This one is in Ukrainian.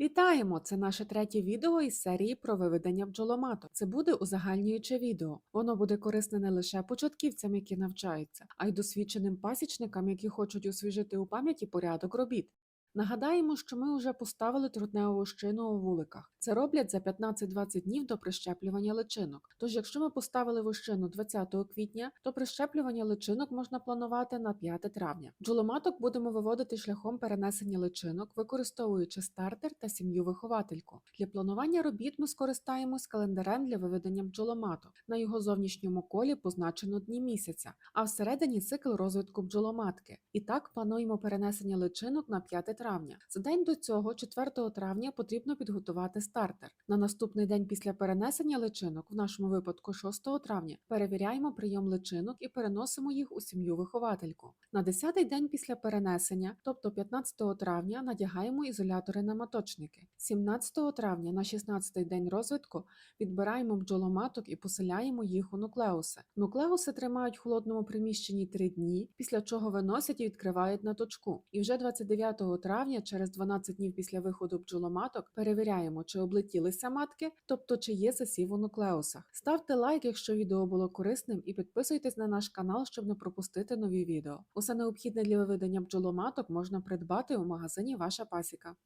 Вітаємо! Це наше третє відео із серії про виведення бджоломаток. Це буде узагальнююче відео. Воно буде корисне не лише початківцям, які навчаються, а й досвідченим пасічникам, які хочуть освіжити у пам'яті порядок робіт. Нагадаємо, що ми вже поставили трутневу вощину у вуликах. Це роблять за 15-20 днів до прищеплювання личинок. Тож, якщо ми поставили вощину 20 квітня, то прищеплювання личинок можна планувати на 5 травня. Бджоломаток будемо виводити шляхом перенесення личинок, використовуючи стартер та сім'ю виховательку. Для планування робіт ми скористаємось календарем для виведення бджоломаток. На його зовнішньому колі позначено дні місяця, а всередині цикл розвитку бджоломатки. І так плануємо перенесення личинок на 5 травня. За день до цього, 4 травня, потрібно підготувати стартер. На наступний день після перенесення личинок, в нашому випадку 6 травня, перевіряємо прийом личинок і переносимо їх у сім'ю виховательку. На 10-й день після перенесення, тобто 15 травня, надягаємо ізолятори на маточники. 17 травня на 16-й день розвитку відбираємо бджоломаток і поселяємо їх у нуклеуси. Нуклеуси тримають в холодному приміщенні 3 дні, після чого виносять і відкривають на точку. І вже 29 травня, через 12 днів після виходу бджоломаток, перевіряємо, чи облетілися матки, тобто чи є засів у нуклеусах. Ставте лайк, якщо відео було корисним, і підписуйтесь на наш канал, щоб не пропустити нові відео. Усе необхідне для виведення бджоломаток можна придбати у магазині Ваша пасіка.